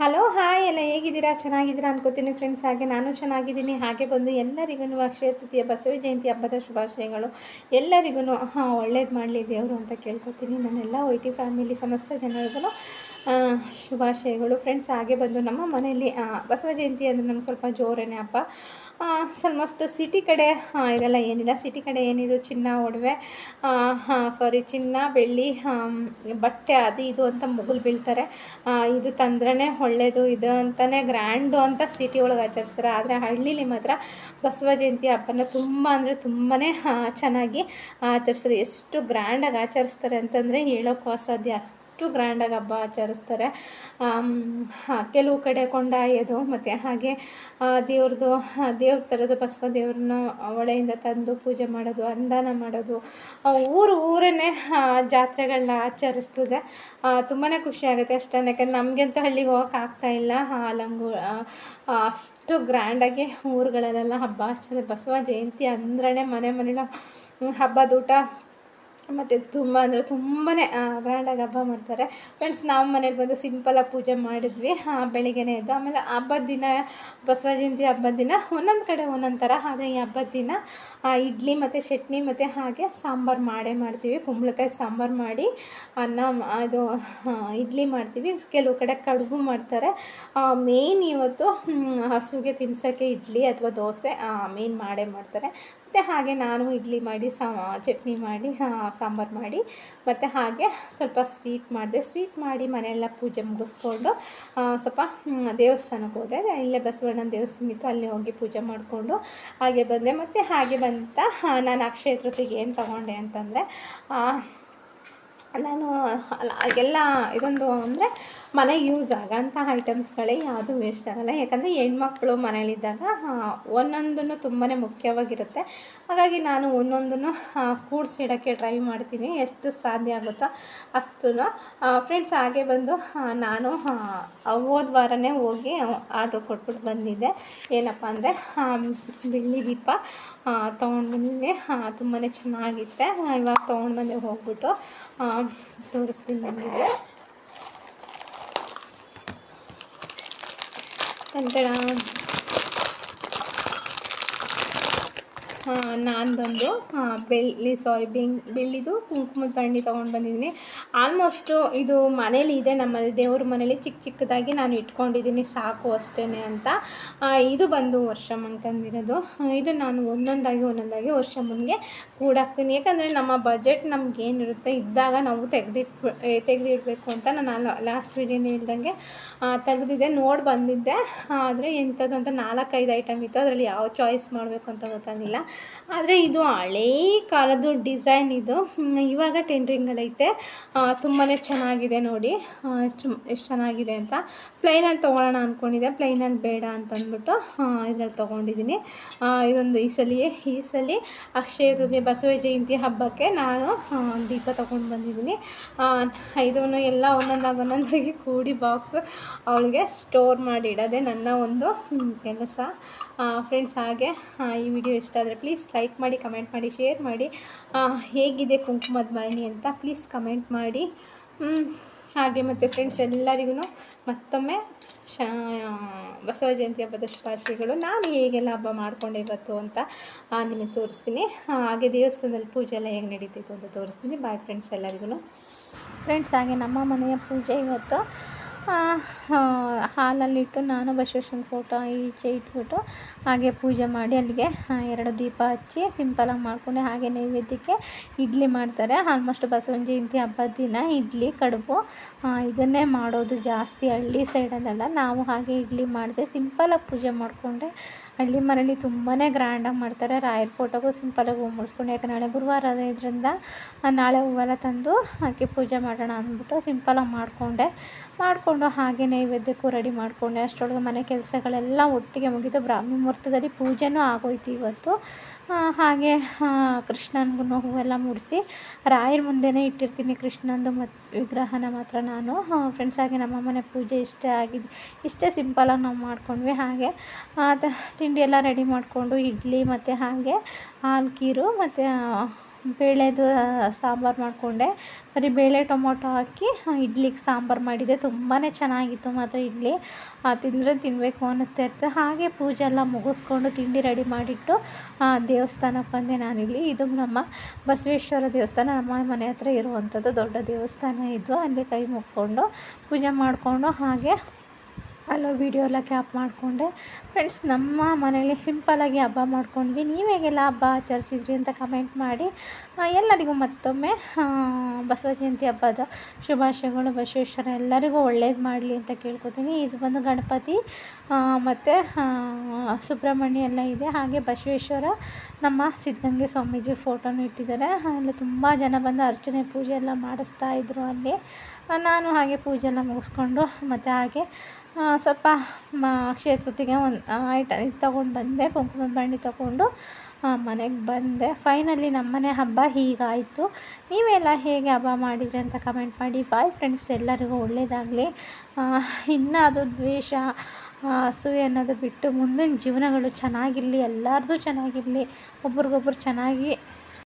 Hello hi ಎಲ್ಲ ಹೇಗಿದ್ದೀರಾ? ಚೆನ್ನಾಗಿದ್ದೀರಾ ಅನ್ಕೋತೀನಿ ಫ್ರೆಂಡ್ಸ್ ಹಾಗೆ. ನಾನು ಚೆನ್ನಾಗಿದ್ದೀನಿ. ಹಾಗೆ ಬಂದು ಎಲ್ಲರಿಗೂ ಅಕ್ಷಯ ತೃತೀಯ ಬಸವ ಜಯಂತಿ ಹಬ್ಬದ ಶುಭಾಶಯಗಳು. ಎಲ್ಲರಿಗೂ ಹಾಂ ಒಳ್ಳೇದು ಮಾಡಲಿ ದೇವರು ಅಂತ ಕೇಳ್ಕೊತೀನಿ. ನನ್ನೆಲ್ಲ ಒ ಟಿ ಫ್ಯಾಮಿಲಿ ಸಮಸ್ತ ಜನರಿಗೂ ಶುಭಾಶಯಗಳು. ಫ್ರೆಂಡ್ಸ್ ಹಾಗೆ ಬಂದು ನಮ್ಮ ಮನೆಯಲ್ಲಿ ಬಸವ ಜಯಂತಿ ಅಂದರೆ ನಮ್ಗೆ ಸ್ವಲ್ಪ ಜೋರೇನೆ ಹಬ್ಬ. ಆಲ್ಮೋಸ್ಟ್ ಸಿಟಿ ಕಡೆ ಹಾಂ ಇದೆಲ್ಲ ಏನಿಲ್ಲ. ಸಿಟಿ ಕಡೆ ಏನಿದ್ರು ಚಿನ್ನ, ಒಡವೆ ಹಾಂ ಸಾರಿ ಚಿನ್ನ, ಬೆಳ್ಳಿ ಬಟ್ಟೆ ಅದು ಇದು ಅಂತ ಮುಗುಲು ಬೀಳ್ತಾರೆ. ಇದು ತಂದ್ರೇ ಒಳ್ಳೆಯದು ಇದು ಅಂತಲೇ ಗ್ರ್ಯಾಂಡು ಅಂತ ಸಿಟಿ ಒಳಗೆ ಆಚರಿಸ್ತಾರೆ. ಆದರೆ ಹಳ್ಳಿಲಿ ಮಾತ್ರ ಬಸವ ಜಯಂತಿ ಹಬ್ಬನ ತುಂಬ ಅಂದರೆ ತುಂಬಾ ಚೆನ್ನಾಗಿ ಆಚರಿಸ್ತಾರೆ. ಎಷ್ಟು ಗ್ರ್ಯಾಂಡಾಗಿ ಆಚರಿಸ್ತಾರೆ ಅಂತಂದರೆ ಹೇಳೋಕ್ಕೂ ಅಸಾಧ್ಯ ಅಷ್ಟು. ಅಷ್ಟು ಗ್ರ್ಯಾಂಡಾಗಿ ಹಬ್ಬ ಆಚರಿಸ್ತಾರೆ. ಕೆಲವು ಕಡೆ ಕೊಂಡಾಯೋದು, ಮತ್ತು ಹಾಗೆ ದೇವ್ರದ್ದು ದೇವ್ರ ಥರದ ಬಸವ ದೇವ್ರನ್ನ ಒಳೆಯಿಂದ ತಂದು ಪೂಜೆ ಮಾಡೋದು ಅನ್ನದಾನ ಮಾಡೋದು ಊರು, ಊರನ್ನೇ ಜಾತ್ರೆಗಳನ್ನ ಆಚರಿಸ್ತದೆ. ತುಂಬಾ ಖುಷಿ ಆಗುತ್ತೆ ಅಷ್ಟೇ, ಯಾಕಂದ್ರೆ ನಮಗಂತೂ ಹಳ್ಳಿಗೆ ಹೋಗೋಕೆ ಇಲ್ಲ. ಲಂಗು ಅಷ್ಟು ಗ್ರ್ಯಾಂಡಾಗಿ ಊರುಗಳಲ್ಲೆಲ್ಲ ಹಬ್ಬ ಆಚರಣೆ ಬಸವ ಜಯಂತಿ ಅಂದ್ರೆ ಮನೆ ಮನೆಯ ಹಬ್ಬದ ಊಟ. ಮತ್ತು ತುಂಬ ಅಂದರೆ ತುಂಬಾ ಗ್ರ್ಯಾಂಡಾಗಿ ಹಬ್ಬ ಮಾಡ್ತಾರೆ. ಫ್ರೆಂಡ್ಸ್ ನಾವು ಮನೇಲಿ ಬಂದು ಸಿಂಪಲಾಗಿ ಪೂಜೆ ಮಾಡಿದ್ವಿ. ಬೆಳಿಗ್ಗೆನೇ ಇದ್ದು ಆಮೇಲೆ ಹಬ್ಬದ ದಿನ, ಬಸವ ಜಯಂತಿ ಹಬ್ಬದ ದಿನ ಒಂದೊಂದು ಕಡೆ ಒಂದೊಂದು ಥರ ಆದರೆ ಈ ಹಬ್ಬದ ದಿನ ಇಡ್ಲಿ ಮತ್ತು ಚಟ್ನಿ ಮತ್ತು ಹಾಗೆ ಸಾಂಬಾರು ಮಾಡೇ ಮಾಡ್ತೀವಿ. ಕುಂಬಳಕಾಯಿ ಸಾಂಬಾರು ಮಾಡಿ, ಅನ್ನ, ಅದು ಇಡ್ಲಿ ಮಾಡ್ತೀವಿ. ಕೆಲವು ಕಡೆ ಕಡುಬು ಮಾಡ್ತಾರೆ. ಮೇಯ್ನ್ ಇವತ್ತು ಹಸುಗೆ ತಿನ್ಸೋಕ್ಕೆ ಇಡ್ಲಿ ಅಥವಾ ದೋಸೆ ಮೇಯ್ನ್ ಮಾಡೇ ಮಾಡ್ತಾರೆ. ಮತ್ತು ಹಾಗೆ ನಾನು ಇಡ್ಲಿ ಮಾಡಿ, ಸಾ, ಚಟ್ನಿ ಮಾಡಿ ಸಾಂಬಾರು ಮಾಡಿ, ಮತ್ತು ಹಾಗೆ ಸ್ವಲ್ಪ ಸ್ವೀಟ್ ಮಾಡಿದೆ. ಸ್ವೀಟ್ ಮಾಡಿ ಮನೆಯೆಲ್ಲ ಪೂಜೆ ಮುಗಿಸ್ಕೊಂಡು ಸ್ವಲ್ಪ ದೇವಸ್ಥಾನಕ್ಕೆ ಹೋದೆ. ಇಲ್ಲೇ ಬಸವಣ್ಣನ ದೇವಸ್ಥಾನ ಇತ್ತು, ಅಲ್ಲಿ ಹೋಗಿ ಪೂಜೆ ಮಾಡಿಕೊಂಡು ಹಾಗೆ ಬಂದೆ. ಮತ್ತು ಹಾಗೆ ಬಂತ ನಾನು ಅಕ್ಷಯ ತೃತೀಗೆ ಏನು ತೊಗೊಂಡೆ ಅಂತಂದರೆ ನಾನು ಎಲ್ಲ ಇದೊಂದು ಅಂದರೆ ಮನೆ ಯೂಸ್ ಆಗೋಂಥ ಐಟಮ್ಸ್ಗಳೇ ಯಾವುದೂ ವೇಸ್ಟ್ ಆಗೋಲ್ಲ. ಯಾಕಂದರೆ ಹೆಣ್ಮಕ್ಳು ಮನೇಲಿದ್ದಾಗ ಒಂದೊಂದನ್ನು ತುಂಬಾ ಮುಖ್ಯವಾಗಿರುತ್ತೆ. ಹಾಗಾಗಿ ನಾನು ಒಂದೊಂದನ್ನು ಕೂಡಿಸಿಡೋಕ್ಕೆ ಟ್ರೈ ಮಾಡ್ತೀನಿ. ಎಷ್ಟು ಸಾಧ್ಯ ಆಗುತ್ತೋ ಅಷ್ಟು ಫ್ರೆಂಡ್ಸ್ ಹಾಗೆ ಬಂದು ನಾನು ಹೋದ ವಾರನೇ ಹೋಗಿ ಆರ್ಡ್ರ್ ಕೊಟ್ಬಿಟ್ಟು ಬಂದಿದ್ದೆ. ಏನಪ್ಪ ಅಂದರೆ ಬೆಳ್ಳಿ ದೀಪ ತೊಗೊಂಡು ಬಂದಿದ್ದೆ. ತುಂಬಾ ಚೆನ್ನಾಗಿತ್ತೆ. ಇವಾಗ ತೊಗೊಂಡು ಬಂದೆ ಹೋಗ್ಬಿಟ್ಟು ಆ, ತೋರಿಸ್ತೀನಿ ನಿಮಗೆ ನಂತರ ನಾನು ಬಂದು ಬೆಳ್ಳಿ ಸಾರಿ ಬೆಂಗ್, ಬೆಳ್ಳಿದು ಕುಂಕುಮದ ಬಣ್ಣಿ ತೊಗೊಂಡು ಬಂದಿದ್ದೀನಿ. ಆಲ್ಮೋಸ್ಟು ಇದು ಮನೇಲಿ ಇದೆ, ನಮ್ಮಲ್ಲಿ ದೇವ್ರ ಮನೇಲಿ ಚಿಕ್ಕ ಚಿಕ್ಕದಾಗಿ ನಾನು ಇಟ್ಕೊಂಡಿದ್ದೀನಿ, ಸಾಕು ಅಷ್ಟೇ ಅಂತ. ಇದು ಬಂದು ವರ್ಷಮ್ ಅಂತಂದಿರೋದು ಇದು ನಾನು ಒಂದೊಂದಾಗಿ ಒಂದೊಂದಾಗಿ ವರ್ಷಮ್ಮನಿಗೆ ಕೂಡಾಕ್ತೀನಿ. ಯಾಕಂದರೆ ನಮ್ಮ ಬಜೆಟ್ ನಮ್ಗೆ ಏನಿರುತ್ತೆ, ಇದ್ದಾಗ ನಾವು ತೆಗೆದಿಟ್ಟು ತೆಗೆದಿಡಬೇಕು ಅಂತ ನಾನು ಲಾಸ್ಟ್ ವೀಡಿಯೋನ ಹೇಳ್ದಂಗೆ ತೆಗೆದಿದ್ದೆ, ನೋಡಿ ಬಂದಿದ್ದೆ. ಆದರೆ ಎಂಥದ್ದು ಅಂತ ನಾಲ್ಕೈದು ಐಟಮ್ ಇತ್ತು. ಅದರಲ್ಲಿ ಯಾವ ಚಾಯ್ಸ್ ಮಾಡಬೇಕು ಅಂತ ಗೊತ್ತಾಗಿಲ್ಲ ಆದರೆ ಇದು ಹಳೇ ಕಾಲದ್ದು ಡಿಸೈನ್ ಇದು. ಇವಾಗ ಟೆಂಡ್ರಿಂಗಲ್ಲೈತೆ ತುಂಬಾ ಚೆನ್ನಾಗಿದೆ ನೋಡಿ. ಎಷ್ಟು ಚೆನ್ನಾಗಿದೆ ಅಂತ. ಪ್ಲೈನಲ್ಲಿ ತೊಗೊಳ್ಳೋಣ ಅಂದ್ಕೊಂಡಿದ್ದೆ ಪ್ಲೈನಲ್ಲಿ ಬೇಡ ಅಂತ ಅಂದ್ಬಿಟ್ಟು ಇದ್ರಲ್ಲಿ ತೊಗೊಂಡಿದ್ದೀನಿ. ಇದೊಂದು ಈ ಸಲ ಈ ಸಲ ಅಕ್ಷಯ ತೃತೀಯ ಬಸವ ಜಯಂತಿ ಹಬ್ಬಕ್ಕೆ ನಾನು ದೀಪ ತೊಗೊಂಡು ಬಂದಿದ್ದೀನಿ. ಇದನ್ನು ಎಲ್ಲ ಒಂದೊಂದಾಗಿ ಒಂದೊಂದಾಗಿ ಕೂಡಿ ಬಾಕ್ಸ್ ಅವಳಿಗೆ ಸ್ಟೋರ್ ಮಾಡಿ ಇಡೋದೇ ನನ್ನ ಒಂದು ಕೆಲಸ. ಫ್ರೆಂಡ್ಸ್ ಹಾಗೆ ಈ ವಿಡಿಯೋ ಇಷ್ಟ ಆದರೆ ಪ್ಲೀಸ್ ಲೈಕ್ ಮಾಡಿ ಕಮೆಂಟ್ ಮಾಡಿ ಶೇರ್ ಮಾಡಿ. ಹೇಗಿದೆ ಕುಂಕುಮದ ಮರಣಿ ಅಂತ ಪ್ಲೀಸ್ ಕಮೆಂಟ್ ಮಾಡಿ. ಹಾಗೆ ಮತ್ತು ಫ್ರೆಂಡ್ಸ್ ಎಲ್ಲರಿಗೂ ಮತ್ತೊಮ್ಮೆ ಬಸವ ಜಯಂತಿ ಹಬ್ಬದ ಶುಭಾಶಯಗಳು. ನಾನು ಹೇಗೆಲ್ಲ ಹಬ್ಬ ಮಾಡಿಕೊಂಡೆ ಇವತ್ತು ಅಂತ ನಿಮಗೆ ತೋರಿಸ್ತೀನಿ. ಹಾಗೆ ದೇವಸ್ಥಾನದಲ್ಲಿ ಪೂಜೆ ಎಲ್ಲ ಹೇಗೆ ನಡೀತಿತ್ತು ಅಂತ ತೋರಿಸ್ತೀನಿ. ಬಾಯ್ ಫ್ರೆಂಡ್ಸ್ ಎಲ್ಲರಿಗೂ ಫ್ರೆಂಡ್ಸ್ ಹಾಗೆ ನಮ್ಮ ಮನೆಯ ಪೂಜೆ ಇವತ್ತು ಹಾಲಲ್ಲಿಟ್ಟು ನಾನು ಬಸವೇಶ್ವರನ ಫೋಟೋ ಈಚೆ ಇಟ್ಬಿಟ್ಟು ಹಾಗೆ ಪೂಜೆ ಮಾಡಿ ಅಲ್ಲಿಗೆ ಎರಡು ದೀಪ ಹಚ್ಚಿ ಸಿಂಪಲಾಗಿ ಮಾಡಿಕೊಂಡೆ. ಹಾಗೆ ನೈವೇದ್ಯಕ್ಕೆ ಇಡ್ಲಿ ಮಾಡ್ತಾರೆ. ಆಲ್ಮೋಸ್ಟ್ ಬಸವನ ಜಯಂತಿ ಹಬ್ಬದ ದಿನ ಇಡ್ಲಿ, ಕಡುಬು ಇದನ್ನೇ ಮಾಡೋದು ಜಾಸ್ತಿ ಹಳ್ಳಿ ಸೈಡಲ್ಲೆಲ್ಲ ನಾವು ಹಾಗೆ ಇಡ್ಲಿ ಮಾಡಿದೆ ಸಿಂಪಲಾಗಿ ಪೂಜೆ ಮಾಡಿಕೊಂಡೆ. ಹಳ್ಳಿ ಮನೇಲಿ ತುಂಬಾ ಗ್ರ್ಯಾಂಡಾಗಿ ಮಾಡ್ತಾರೆ. ರಾಯರ ಫೋಟೋಗೂ ಸಿಂಪಲಾಗಿ ಹೂವು ಮುಡಿಸ್ಕೊಂಡು, ಯಾಕೆ ನಾಳೆ ಗುರುವಾರ ಇದರಿಂದ ನಾಳೆ ಹೂವೆಲ್ಲ ತಂದು ಹಾಕಿ ಪೂಜೆ ಮಾಡೋಣ ಅಂದ್ಬಿಟ್ಟು ಸಿಂಪಲಾಗಿ ಮಾಡಿಕೊಂಡೆ. ಮಾಡಿಕೊಂಡು ಹಾಗೆ ನೈವೇದ್ಯಕ್ಕೂ ರೆಡಿ ಮಾಡಿಕೊಂಡೆ. ಅಷ್ಟರೊಳಗೆ ಮನೆ ಕೆಲಸಗಳೆಲ್ಲ ಒಟ್ಟಿಗೆ ಮುಗಿದು ಬ್ರಾಹ್ಮಿ ಮುಹೂರ್ತದಲ್ಲಿ ಪೂಜೆನೂ ಆಗೋಯ್ತು ಇವತ್ತು. ಹಾಗೆ ಕೃಷ್ಣನಿಗೂ ಹೂವೆಲ್ಲ ಮುಡಿಸಿ ರಾಯರ ಮುಂದೆನೇ ಇಟ್ಟಿರ್ತೀನಿ ಕೃಷ್ಣಂದು ಮತ್ತು ವಿಗ್ರಹನ ಮಾತ್ರ ನಾನು. ಫ್ರೆಂಡ್ಸ್ ಹಾಗೆ ನಮ್ಮ ಮನೆ ಪೂಜೆ ಇಷ್ಟೇ ಆಗಿದೆ. ಇಷ್ಟೇ ಸಿಂಪಲಾಗಿ ನಾವು ಮಾಡ್ಕೊಂಡ್ವಿ. ಹಾಗೆ ತಿಂಡಿ ಎಲ್ಲ ರೆಡಿ ಮಾಡಿಕೊಂಡು, ಇಡ್ಲಿ ಮತ್ತು ಹಾಗೆ ಹಾಲು ಖೀರು ಮತ್ತು ಬೇಳೆದು ಸಾಂಬಾರು ಮಾಡಿಕೊಂಡೆ. ಬರೀ ಬೇಳೆ, ಟೊಮೊಟೊ ಹಾಕಿ ಇಡ್ಲಿಗೆ ಸಾಂಬಾರು ಮಾಡಿದೆ. ತುಂಬಾ ಚೆನ್ನಾಗಿತ್ತು ಮಾತ್ರ ಇಡ್ಲಿ. ತಿಂದರೆ ತಿನ್ನಬೇಕು ಅನ್ನಿಸ್ತಾ ಇರ್ತದೆ ಹಾಗೆ ಪೂಜೆ ಎಲ್ಲ ಮುಗಿಸ್ಕೊಂಡು ತಿಂಡಿ ರೆಡಿ ಮಾಡಿಟ್ಟು ದೇವಸ್ಥಾನಕ್ಕೆ ಬಂದೆ ನಾನಿಲ್ಲಿ. ಇದು ನಮ್ಮ ಬಸವೇಶ್ವರ ದೇವಸ್ಥಾನ. ನಮ್ಮ ಮನೆ ಹತ್ರ ಇರುವಂಥದ್ದು ದೊಡ್ಡ ದೇವಸ್ಥಾನ ಇದು. ಅಲ್ಲಿ ಕೈ ಮುಕ್ಕೊಂಡು ಪೂಜೆ ಮಾಡಿಕೊಂಡು ಹಾಗೆ ಅಲ್ಲ ವೀಡಿಯೋ ಎಲ್ಲ ಕ್ಯಾಪ್ ಮಾಡಿಕೊಂಡೆ. ಫ್ರೆಂಡ್ಸ್ ನಮ್ಮ ಮನೇಲಿ ಸಿಂಪಲಾಗಿ ಹಬ್ಬ ಮಾಡ್ಕೊಂಡ್ವಿ. ನೀವು ಹೇಗೆಲ್ಲ ಹಬ್ಬ ಆಚರಿಸಿದ್ರಿ ಅಂತ ಕಮೆಂಟ್ ಮಾಡಿ. ಎಲ್ಲರಿಗೂ ಮತ್ತೊಮ್ಮೆ ಬಸವ ಜಯಂತಿ ಹಬ್ಬದ ಶುಭಾಶಯಗಳು, ಬಸವೇಶ್ವರ ಎಲ್ಲರಿಗೂ ಒಳ್ಳೇದು ಮಾಡಲಿ ಅಂತ ಕೇಳ್ಕೊತೀನಿ. ಇದು ಬಂದು ಗಣಪತಿ ಮತ್ತು ಸುಬ್ರಹ್ಮಣ್ಯ ಎಲ್ಲ ಇದೆ. ಹಾಗೆ ಬಸವೇಶ್ವರ, ನಮ್ಮ ಸಿದ್ಧಗಂಗೆ ಸ್ವಾಮೀಜಿ ಫೋಟೋನು ಇಟ್ಟಿದ್ದಾರೆ. ಅಲ್ಲಿ ತುಂಬ ಜನ ಬಂದು ಅರ್ಚನೆ, ಪೂಜೆ ಎಲ್ಲ ಮಾಡಿಸ್ತಾ ಇದ್ರು ಅಲ್ಲಿ. ನಾನು ಹಾಗೆ ಪೂಜೆ ಎಲ್ಲ ಮುಗಿಸ್ಕೊಂಡು ಮತ್ತು ಹಾಗೆ ಸ್ವಲ್ಪ ಮ ಕ್ಷೇತ್ರತಿಗೆ ಒಂದು ಐಟ ಇದು ತೊಗೊಂಡು ಬಂದೆ ಕುಂಕುಮದ ಬಣ್ಣಿ ತೊಗೊಂಡು ಮನೆಗೆ ಬಂದೆ. ಫೈನಲಿ ನಮ್ಮನೆ ಹಬ್ಬ ಹೀಗಾಯಿತು. ನೀವೆಲ್ಲ ಹೇಗೆ ಹಬ್ಬ ಮಾಡಿದ್ರಿ ಅಂತ ಕಮೆಂಟ್ ಮಾಡಿ. ಬಾಯ್ ಫ್ರೆಂಡ್ಸ್ ಎಲ್ಲರಿಗೂ ಒಳ್ಳೆಯದಾಗಲಿ ಇನ್ನು ಅದು ದ್ವೇಷ ಹಸುವೆ ಅನ್ನೋದು ಬಿಟ್ಟು ಮುಂದಿನ ಜೀವನಗಳು ಚೆನ್ನಾಗಿರಲಿ, ಎಲ್ಲರದು ಚೆನ್ನಾಗಿರಲಿ, ಒಬ್ರಿಗೊಬ್ರು ಚೆನ್ನಾಗಿ